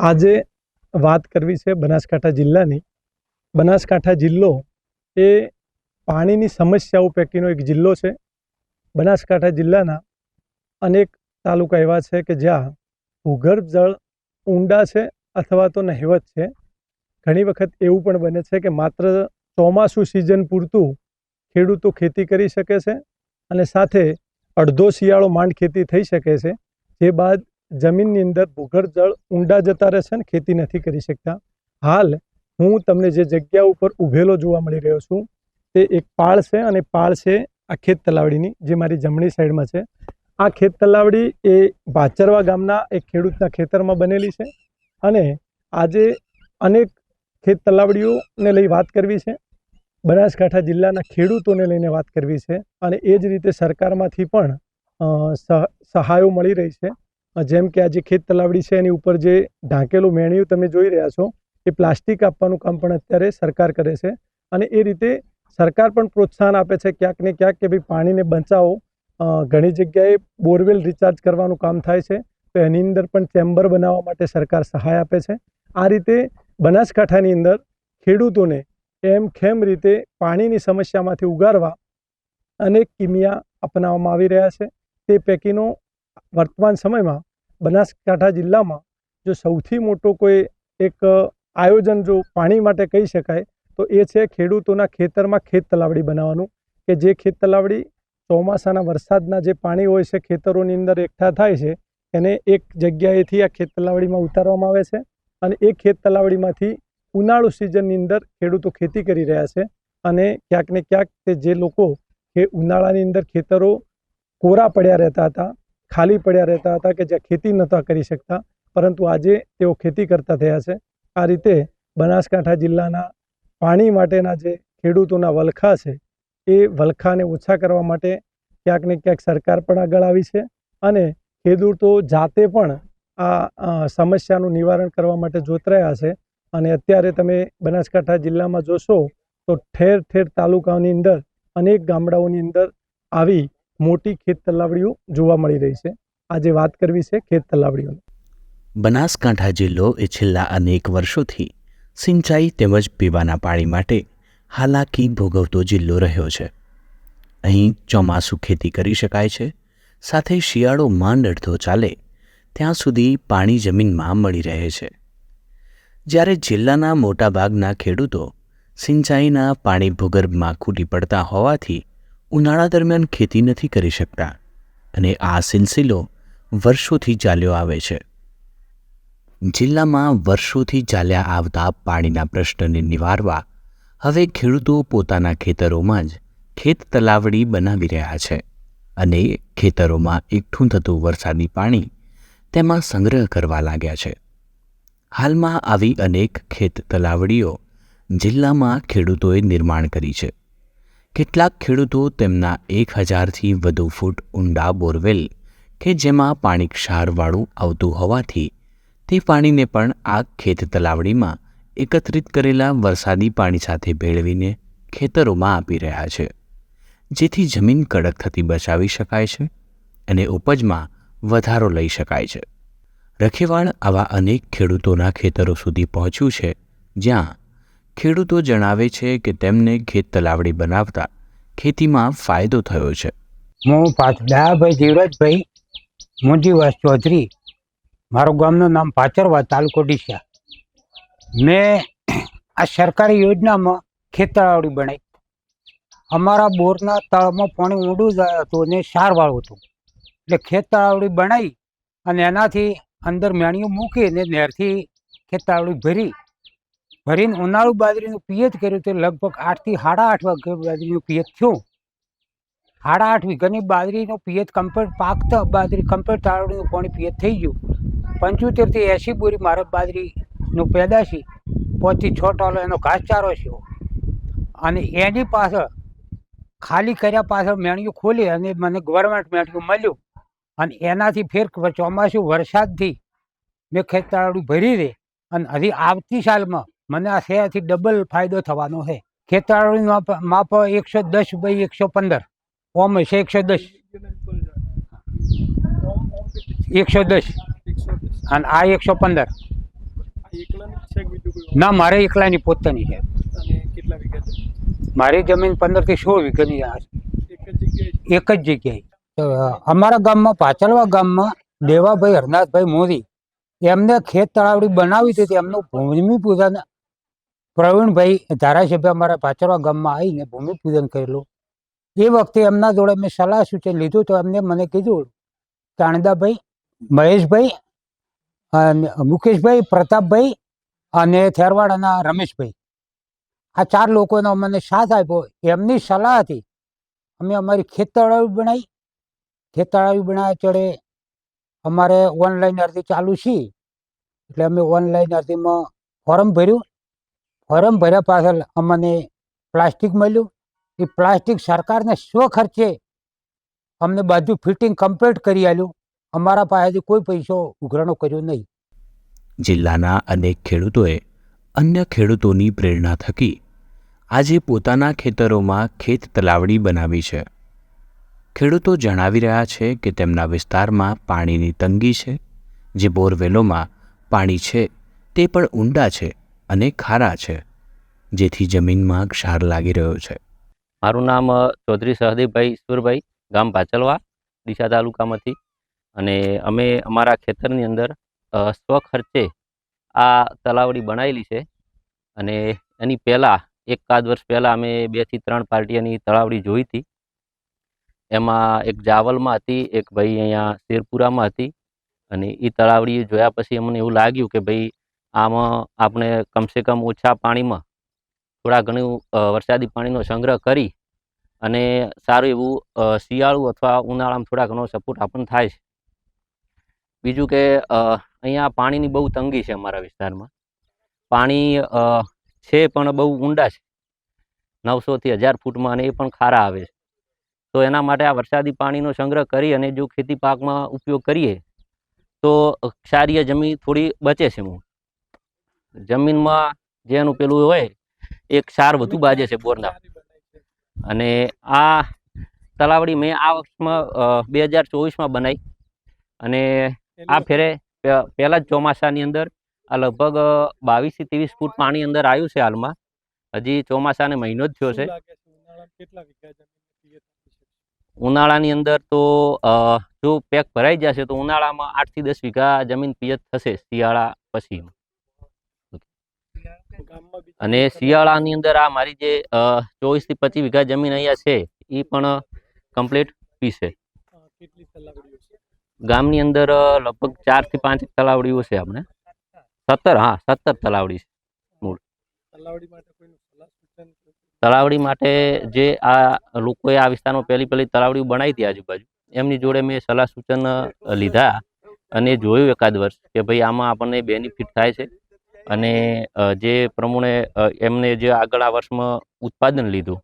આજે વાત કરવી છે બનાસકાંઠા જિલ્લાની. બનાસકાંઠા જિલ્લો એ પાણીની સમસ્યાઓ પૈકીનો એક જિલ્લો છે. બનાસકાંઠા જિલ્લાના અનેક તાલુકા એવા છે કે જ્યાં ભૂગર્ભ જળ ઊંડા છે અથવા તો નહિવત છે. ઘણી વખત એવું પણ બને છે કે માત્ર ચોમાસું સિઝન પૂરતું ખેડૂતો ખેતી કરી શકે છે અને સાથે અડધો શિયાળો માંડ ખેતી થઈ શકે છે. જે બાદ જમીનની અંદર ભૂગર્ભ જળ ઊંડા જતા રહેશે ને ખેતી નથી કરી શકતા. હાલ હું તમને જે જગ્યા ઉપર ઊભેલો જોવા મળી રહ્યો છું, તે એક પાળ છે અને પાળ છે આ ખેત તલાવડીની, જે મારી જમણી સાઈડમાં છે. આ ખેત તલાવડી એ ભાચરવા ગામના એક ખેડૂતના ખેતરમાં બનેલી છે અને આજે અનેક ખેત તલાવડીઓને લઈ વાત કરવી છે. બનાસકાંઠા જિલ્લાના ખેડૂતોને લઈને વાત કરવી છે અને એ જ રીતે સરકારમાંથી પણ સહાયો મળી રહી છે. જેમ કે આ જે ખેત તલાવડી છે એની ઉપર જે ઢાંકેલું મેણિયું તમે જોઈ રહ્યા છો, એ પ્લાસ્ટિક આપવાનું કામ પણ અત્યારે સરકાર કરે છે અને એ રીતે સરકાર પણ પ્રોત્સાહન આપે છે ક્યાંક ને ક્યાંક કે ભાઈ પાણીને બચાવો. ઘણી જગ્યાએ બોરવેલ રિચાર્જ કરવાનું કામ થાય છે, તો એની અંદર પણ ચેમ્બર બનાવવા માટે સરકાર સહાય આપે છે. આ રીતે બનાસકાંઠાની અંદર ખેડૂતોને એમ ખેમ રીતે પાણીની સમસ્યામાંથી ઉગારવા અનેક કિમિયા અપનાવવામાં આવી રહ્યા છે. તે પૈકીનો વર્તમાન સમયમાં બનાસકાંઠા જિલ્લામાં જો સૌથી મોટો કોઈ એક આયોજન જો પાણી માટે કહી શકાય, તો એ છે ખેડૂતોના ખેતરમાં ખેત તલાવડી બનાવવાનું, કે જે ખેત તલાવડી ચોમાસાના વરસાદના જે પાણી હોય છે ખેતરોની અંદર એકઠા થાય છે, એને એક જગ્યાએથી આ ખેત તલાવડીમાં ઉતારવામાં આવે છે અને એ ખેત તલાવડીમાંથી ઉનાળુ સિઝનની અંદર ખેડૂતો ખેતી કરી રહ્યા છે અને ક્યાંક ને ક્યાંક તે જે લોકો કે ઉનાળાની અંદર ખેતરો કોરા પડ્યા રહેતા હતા ખાલી પડ્યા રહેતા હતા કે જ્યાં ખેતી નહોતા કરી શકતા, પરંતુ આજે તેઓ ખેતી કરતા થયા છે. આ રીતે બનાસકાંઠા જિલ્લાના પાણી માટેના જે ખેડૂતોના વલખા છે, એ વલખાને ઓછા કરવા માટે ક્યાંક ને ક્યાંક સરકાર પણ આગળ આવી છે અને ખેડૂતો જાતે પણ આ સમસ્યાનું નિવારણ કરવા માટે જોતરાયા છે. અને અત્યારે તમે બનાસકાંઠા જિલ્લામાં જોશો તો ઠેર ઠેર તાલુકાઓની અંદર, અનેક ગામડાઓની અંદર આવી મોટી ખેત તલાવડીઓ જોવા મળી રહી છે. આજે વાત કરવી છે ખેત તલાવડીઓની. બનાસકાંઠા જિલ્લો એ છેલ્લા અનેક વર્ષોથી સિંચાઈ તેમજ પીવાના પાણી માટે હાલાકી ભોગવતો જિલ્લો રહ્યો છે. અહીં ચોમાસું ખેતી કરી શકાય છે. સાથે શિયાળો માંડ અડધો ચાલે ત્યાં સુધી પાણી જમીનમાં મળી રહે છે. જ્યારે જિલ્લાના મોટાભાગના ખેડૂતો સિંચાઈના પાણી ભૂગર્ભમાં ખૂટી પડતા હોવાથી ઉનાળા દરમિયાન ખેતી નથી કરી શકતા અને આ સિલસિલો વર્ષોથી ચાલ્યો આવે છે. જિલ્લામાં વર્ષોથી ચાલ્યા આવતા પાણીના પ્રશ્નને નિવારવા હવે ખેડૂતો પોતાના ખેતરોમાં જ ખેત તલાવડી બનાવી રહ્યા છે અને ખેતરોમાં એકઠું થતું વરસાદી પાણી તેમાં સંગ્રહ કરવા લાગ્યા છે. હાલમાં આવી અનેક ખેત તલાવડીઓ જિલ્લામાં ખેડૂતોએ નિર્માણ કરી છે. કેટલાક ખેડૂતો તેમના એક હજારથી વધુ ફૂટ ઊંડા બોરવેલ કે જેમાં પાણી ક્ષારવાળું આવતું હોવાથી તે પાણીને પણ આ ખેત તલાવડીમાં એકત્રિત કરેલા વરસાદી પાણી સાથે ભેળવીને ખેતરોમાં આપી રહ્યા છે. જેથી જમીન કડક થતી બચાવી શકાય છે અને ઉપજમાં વધારો લઈ શકાય છે. રખેવાળ આવા અનેક ખેડૂતોના ખેતરો સુધી પહોંચ્યું છે, જ્યાં ખેડૂતો જણાવે છે કે તેમને ખેત તલાવડી બનાવતા ખેતીમાં ફાયદો થયો છે. હું પાછ દયાભાઈ જીવરાજભાઈ મોજીવાસ ચૌધરી. મારું ગામનું નામ પાચરવા તાલુકો ડીસા મેં આ સરકારી યોજનામાં ખેતરાવડી બનાવી. અમારા બોરના તળમાં પાણી ઊંડું જાય હતું ને સારવાળું હતું. એટલે ખેતરાવડી બનાવી અને એનાથી અંદર મેણીઓ મૂકીને નેરથી ખેતરાવડી ભરી ભરીને ઉનાળુ બાજરીનું પિયત કર્યું તે લગભગ આઠથી સાડા આઠ વાગે બાજરીનું પિયત થયું. સાડા આઠ વીઘાની બાજરીનો પિયત કમ્પ્લીટ પાકતા બાજરી કમ્પ્લીટ તાળડીનું પાણી પિયત થઈ ગયું. પંચોતેરથી એંશી બોરી મારો બાજરીનું પેદાશી પાંચથી છ ટોલો એનો ઘાસચારો છે. અને એની પાછળ, ખાલી કર્યા પાછળ મેણિયું ખોલી અને મને ગવર્મેન્ટ મેણિયું મળ્યું. અને એનાથી ફેર ચોમાસું વરસાદથી મેં ખેતતાળું ભરી દે. અને હજી આવતી સાલમાં મને આ શેથી ડબલ ફાયદો થવાનો છે. ખેતતાળું માપ એકસો દસ બાય એકસો પંદર. ઓમ હશે એકસો દસ. એકસો દસ. અને આ એકસો પંદર. ના, મારે એકલાની પોતાની છે. મારી જમીન પંદરથી સોળ વીઘાની એક જ જગ્યાએ. અમારા ગામમાં પાછળવા ગામમાં દેવાભાઈ હરનાથભાઈ મોદી એમને ખેત તળાવડી બનાવી હતી. એમનું ભૂમિપૂજન પ્રવીણભાઈ ધારાસભ્ય અમારા પાછળવા ગામમાં આવીને ભૂમિપૂજન કરેલું. એ વખતે એમના જોડે મેં સલાહ સૂચન લીધું તો એમને મને કીધું ચાણદાભાઈ મહેશભાઈ અને મુકેશભાઈ, પ્રતાપભાઈ અને થેરવાડાના રમેશભાઈ. આ ચાર લોકોનો મને સાથ આપ્યો. એમની સલાહ હતી, અમે અમારી ખેત બનાવી ખેત તળાવી બનાવ્યા ચડે. અમારે ઓનલાઈન અરજી ચાલુ છે. એટલે અમે ઓનલાઈન અરજીમાં ફોર્મ ભર્યું. ફોર્મ ભર્યા પાછળ અમને પ્લાસ્ટિક મળ્યું. એ પ્લાસ્ટિક સરકારને સ્વ ખર્ચે? અમને બધું ફિટિંગ કમ્પ્લીટ કરી આલ્યું અમારા પાસેથી કોઈ પૈસો ઉઘરાણો કર્યો નહીં. જિલ્લાના અનેક ખેડૂતોએ અન્ય ખેડૂતોની પ્રેરણા થકી આજે પોતાના ખેતરોમાં ખેત તલાવડી બનાવી છે. ખેડૂતો જણાવી રહ્યા છે કે તેમના વિસ્તારમાં પાણીની તંગી છે. જે બોરવેલોમાં પાણી છે તે પણ ઊંડા છે. અને ખારા છે, જેથી જમીનમાં ક્ષાર લાગી રહ્યો છે. મારું નામ ચૌધરી સહદેવભાઈ ઈશ્વરભાઈ ગામ પાચલવા, ડીસા તાલુકામાંથી. અને અમે અમારા ખેતરની અંદર સ્વખર્ચે આ તલાવડી બનાવેલી છે. અને એની પહેલાં, એકાદ વર્ષ પહેલાં અમે બેથી ત્રણ પાર્ટીઓની તળાવડી જોઈ હતી. એમાં એક જાવલમાં હતી, એક ભાઈ અહીંયા શેરપુરામાં હતી. અને એ તળાવડી જોયા પછી અમને એવું લાગ્યું કે ભાઈ આમાં, આપણે કમસે કમ ઓછા પાણીમાં થોડા ઘણું વરસાદી પાણીનો સંગ્રહ કરી અને સારું એવું શિયાળું અથવા ઉનાળામાં થોડા ઘણો સપોર્ટ આપણને થાય છે. બીજું કે અહીંયા પાણીની બહુ તંગી છે અમારા વિસ્તારમાં. પાણી છે પણ બહુ ઊંડા છે. નવસોથી હજાર ફૂટમાં અને એ પણ ખારા આવે છે. તો એના માટે આ વરસાદી પાણીનો સંગ્રહ કરી અને જો ખેતી પાકમાં ઉપયોગ કરીએ તો ક્ષારીય જમીન થોડી બચે છે મૂળ. જમીનમાં જેનું પેલું હોય એક સાર વધુ બાજે છે બોરના. અને આ તલાવડી મેં આ વર્ષમાં બે હજાર ચોવીસમાં બનાવી અને આ ફેરે પહેલા જ ચોમાસાની અંદર આ લગભગ બાવીસથી ત્રેવીસ ફૂટ પાણી અંદર આવ્યું છે હાલમાં. હજી ચોમાસાને મહિનો જ થયો છે? ઉનાળાની અંદર તો જો પેક ભરાઈ જશે તો ઉનાળામાં આઠથી દસ વીઘા જમીન પિયત થશે શિયાળા પછી અને શિયાળાની અંદર આ મારી જે ચોવીસથી પચીસ વીઘા જમીન અહીંયા છે એ પણ કમ્પ્લીટ પીશે તલાવડીઓ ગામની અંદર લગભગ ચારથી પાંચ તલાવડીઓ છે આપણે સત્તર હા સત્તર તલાવડી છે મૂળ. તલાવડી માટે જે આ લોકોએ આ વિસ્તારમાં પહેલી પહેલી તલાવડી બનાવી હતી આજુબાજુ એમની જોડે મેં સલાહ સૂચન લીધા અને જોયું એકાદ વર્ષ કે ભાઈ આમાં આપણને બેનિફિટ થાય છે. અને જે પ્રમાણે એમને જે આગળ આ વર્ષમાં ઉત્પાદન લીધું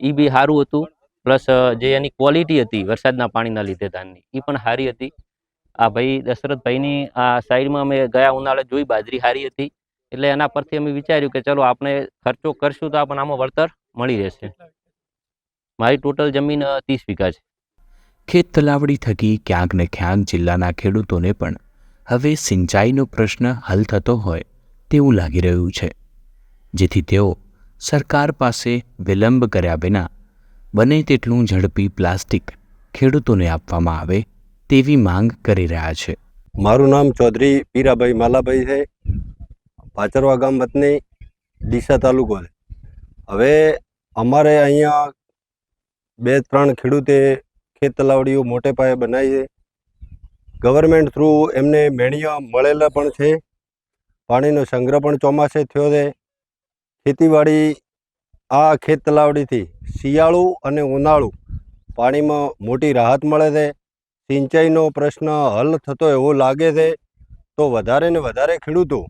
એ બી સારું હતું. પ્લસ જે એની ક્વોલિટી હતી વરસાદના પાણીના લીધે ધાનની એ પણ સારી હતી. આ ભાઈ, દશરથભાઈની આ સાઈડમાં અમે ગયા ઉનાળે જોઈ, બાજરી સારી હતી. એટલે એના પરથી અમે વિચાર્યું કે ચલો આપણે ખર્ચો કરશું તો આપણને આમાં વળતર મળી રહેશે. મારી ટોટલ જમીન ત્રીસ વીઘા છે. ખેત તલાવડી થકી ક્યાંક ને ક્યાંક જિલ્લાના ખેડૂતોને પણ હવે સિંચાઈનો પ્રશ્ન હલ થતો હોય. તેવું લાગી રહ્યું છે, જેથી તેઓ સરકાર પાસે વિલંબ કર્યા વિના બને તેટલું ઝડપી પ્લાસ્ટિક ખેડૂતોને આપવામાં આવે તેવી માંગ કરી રહ્યા છે. મારું નામ ચૌધરી પીરાભાઈ માલાભાઈ છે. પાચરવા ગામ વતની ડીસા તાલુકો છે. હવે અમારે અહીંયા બે ત્રણ ખેડૂતે ખેત તલાવડીઓ મોટે પાયે બનાવી છે. ગવર્મેન્ટ થ્રુ એમને મેળિયા મળેલા પણ છે. પાણીનો સંગ્રહ પણ ચોમાસે થયો છે. ખેતીવાડી આ ખેત તલાવડીથી શિયાળુ અને ઉનાળુ પાણીમાં મોટી રાહત મળે છે. સિંચાઈનો પ્રશ્ન હલ થતો એવો લાગે છે તો વધારે ને વધારે ખેડૂતો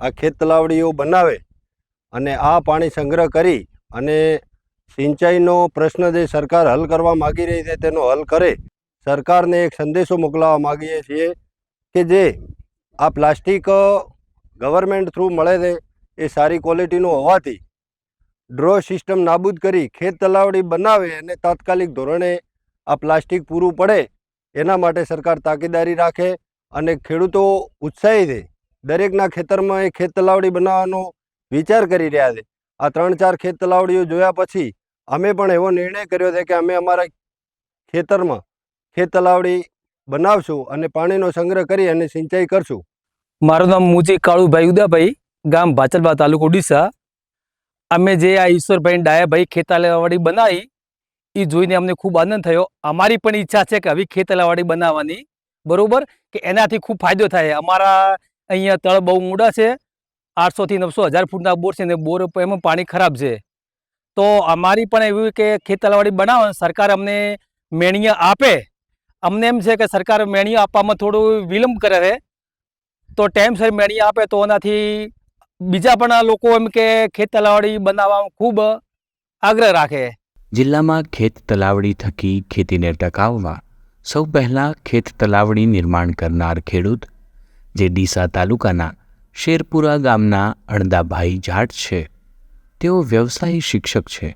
આ ખેત તલાવડીઓ બનાવે અને આ પાણી સંગ્રહ કરી અને સિંચાઈનો પ્રશ્ન જે સરકાર હલ કરવા માગી રહી છે તેનો હલ કરે. સરકારને એક સંદેશો મોકલાવવા માગીએ છીએ કે જે આ પ્લાસ્ટિક ગવર્મેન્ટ થ્રુ મળે છે, એ સારી ક્વોલિટીનું હોવાથી ડ્રો સિસ્ટમ નાબૂદ કરી ખેત તલાવડી બનાવે અને તાત્કાલિક ધોરણે આ પ્લાસ્ટિક પૂરું પડે, એના માટે સરકાર તાકીદારી રાખે અને ખેડૂતો ઉત્સાહી છે. દરેકના ખેતરમાં એ ખેત તલાવડી બનાવવાનો વિચાર કરી રહ્યા છે. આ ત્રણ ચાર ખેત તલાવડીઓ જોયા પછી અમે પણ એવો નિર્ણય કર્યો છે કે અમે અમારા ખેતરમાં ખેત તલાવડી બનાવશું અને પાણીનો સંગ્રહ કરી અને સિંચાઈ કરશું. મારું નામ મુજી કાળુભાઈ ઉદાભાઈ ગામ ભાચલબા તાલુકો ઓડિશા. અમે જે આ ઈશ્વરભાઈ ડાયાભાઈ ખેતાલાવાડી બનાવી એ જોઈને અમને ખૂબ આનંદ થયો. અમારી પણ ઈચ્છા છે કે આવી ખેતાલાવાડી બનાવવાની. બરાબર? કે એનાથી ખૂબ ફાયદો થાય. અમારા અહીંયા તળ બહુ મોડા છે, આઠસોથી નવસો હજાર ફૂટના બોર છે ને બોર એમાં પાણી ખરાબ છે. તો અમારી પણ એવું કે ખેતાલાવાડી બનાવો સરકાર અમને મેણીયા આપે. અમને એમ છે કે સરકાર મેણીયા આપવામાં થોડું વિલંબ કરે છે. તો ટાઈમસર મેળી આપે તો એનાથી બીજા પણ લોકો એમ કે ખેત તલાવડી બનાવવામાં ખૂબ આગ્રહ રાખે. જિલ્લામાં ખેત તલાવડી થકી ખેતીને ટકાવવા સૌ પહેલાં ખેત તલાવડી નિર્માણ કરનાર ખેડૂત જે ડીસા તાલુકાના શેરપુરા ગામના અણદાભાઈ જાટ છે. તેઓ વ્યવસાયી શિક્ષક છે.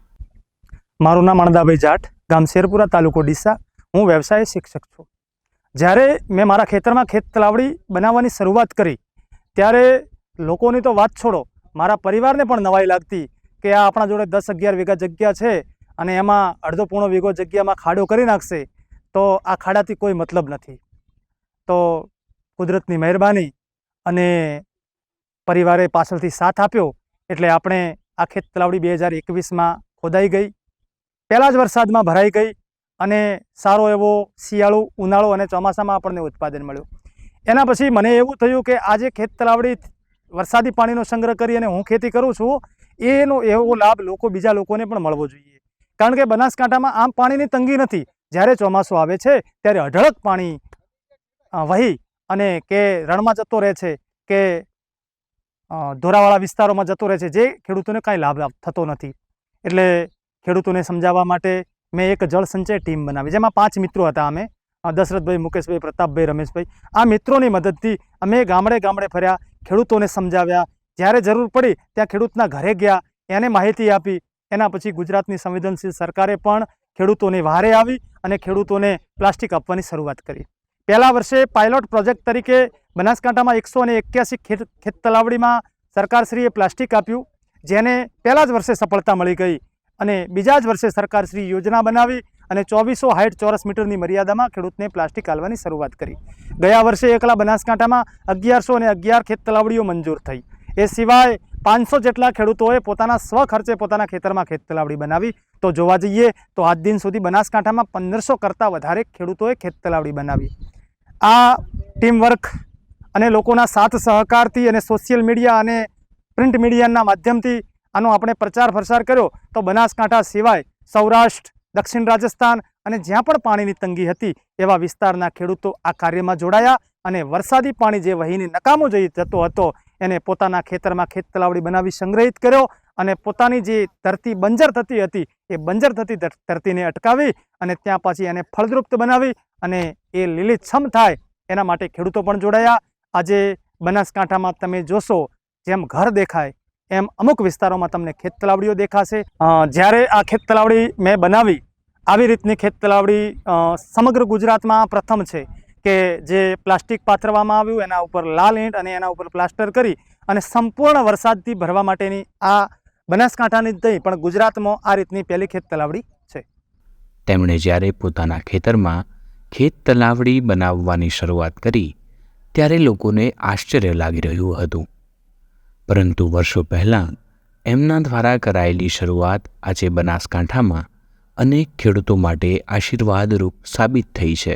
મારું નામ અણદાભાઈ જાટ ગામ શેરપુરા તાલુકો ડીસા. હું વ્યવસાય શિક્ષક છું. જ્યારે મેં મારા ખેતરમાં ખેત તલાવડી બનાવવાની શરૂઆત કરી, ત્યારે લોકોની તો વાત છોડો, મારા પરિવારને પણ નવાઈ લાગતી કે આ આપણા જોડે દસ અગિયાર વીઘા જગ્યા છે અને એમાં અડધો પૂણો વીઘો જગ્યામાં ખાડો કરી નાખશે, તો આ ખાડાથી કોઈ મતલબ નથી. તો કુદરતની મહેરબાની અને પરિવારે પાછળથી સાથ આપ્યો એટલે આપણે આ ખેત તલાવડી બે હજાર એકવીસમાં ખોદાઈ ગઈ. પહેલાં જ વરસાદમાં ભરાઈ ગઈ અને સારો એવો શિયાળો, ઉનાળો અને ચોમાસામાં આપણને ઉત્પાદન મળ્યું. એના પછી મને એવું થયું કે આજે ખેત તલાવડી વરસાદી પાણીનો સંગ્રહ કરી અને હું ખેતી કરું છું, એનો એવો લાભ લોકો, બીજા લોકોને પણ મળવો જોઈએ. કારણ કે બનાસકાંઠામાં આમ પાણીની તંગી નથી. જ્યારે ચોમાસું આવે છે, ત્યારે અઢળક પાણી વહી અને કે રણમાં જતો રહે છે, કે ધોરાવાળા વિસ્તારોમાં જતો રહે છે, જે ખેડૂતોને કાંઈ લાભ થતો નથી. એટલે ખેડૂતોને સમજાવવા માટે મેં એક જળ સંચય ટીમ બનાવી, જેમાં પાંચ મિત્રો હતા અમે. દશરથભાઈ, મુકેશભાઈ, પ્રતાપભાઈ, રમેશભાઈ. આ મિત્રોની મદદથી અમે ગામડે ગામડે ફર્યા, ખેડૂતોને સમજાવ્યા. જ્યારે જરૂર પડી ત્યાં ખેડૂતના ઘરે ગયા, એને માહિતી આપી. એના પછી ગુજરાતની સંવેદનશીલ સરકારે પણ ખેડૂતોને વારે આવી અને ખેડૂતોને પ્લાસ્ટિક આપવાની શરૂઆત કરી. પહેલા વર્ષે પાયલોટ પ્રોજેક્ટ તરીકે બનાસકાંઠામાં એકસો અને એક્યાસી ખેત ખેત તલાવડીમાં સરકારશ્રીએ પ્લાસ્ટિક આપ્યું, જેને પહેલાં જ વર્ષે સફળતા મળી ગઈ. અને બીજા જ વર્ષે સરકારશ્રી યોજના બનાવી અને ચોવીસો હાઇટ ચોરસ મીટરની મર્યાદામાં ખેડૂતને પ્લાસ્ટિક આલવાની શરૂઆત કરી. ગયા વર્ષે એકલા બનાસકાંઠામાં અગિયારસો અને અગિયાર ખેત તલાવડીઓ મંજૂર થઈ. એ સિવાય પાંચસો જેટલા ખેડૂતોએ પોતાના સ્વ ખર્ચે પોતાના ખેતરમાં ખેત તલાવડી બનાવી. તો જોવા જઈએ તો આજ દિન સુધી બનાસકાંઠામાં પંદરસો કરતાં વધારે ખેડૂતોએ ખેત તલાવડી બનાવી. આ ટીમવર્ક અને લોકોના સાથ સહકારથી અને સોશિયલ મીડિયા અને પ્રિન્ટ મીડિયાના માધ્યમથી આનો આપણે પ્રચાર પ્રસાર કર્યો તો બનાસકાંઠા સિવાય સૌરાષ્ટ્ર, દક્ષિણ રાજસ્થાન અને જ્યાં પણ પાણીની તંગી હતી એવા વિસ્તારના ખેડૂતો આ કાર્યમાં જોડાયા અને વરસાદી પાણી જે વહીને નકામો જઈ જતો હતો એને પોતાના ખેતરમાં ખેત તલાવડી બનાવી સંગ્રહિત કર્યો અને પોતાની જે ધરતી બંજર થતી હતી એ બંજર થતી ધરતીને અટકાવી અને ત્યાં પછી એને ફળદ્રુપ્ત બનાવી અને એ લીલીછમ થાય એના માટે ખેડૂતો પણ જોડાયા. આજે બનાસકાંઠામાં તમે જોશો જેમ ઘર દેખાય એમ અમુક વિસ્તારોમાં તમને ખેત તલાવડીઓ દેખાશે. જ્યારે આ ખેત તલાવડી મેં બનાવી, આવી રીતની ખેત તલાવડી સમગ્ર ગુજરાતમાં પ્રથમ છે કે જે પ્લાસ્ટિક પાથરવામાં આવ્યું, એના ઉપર લાલ ઈંટ અને એના ઉપર પ્લાસ્ટર કરી અને સંપૂર્ણ વરસાદથી ભરવા માટેની આ બનાસકાંઠાની જ નહીં, પણ ગુજરાતમાં આ રીતની પહેલી ખેત તલાવડી છે. તેમણે જ્યારે પોતાના ખેતરમાં ખેત તલાવડી બનાવવાની શરૂઆત કરી, ત્યારે લોકોને આશ્ચર્ય લાગી રહ્યું હતું. પરંતુ વર્ષો પહેલાં એમના દ્વારા કરાયેલી શરૂઆત આજે બનાસકાંઠામાં અનેક ખેડૂતો માટે આશીર્વાદરૂપ સાબિત થઈ છે.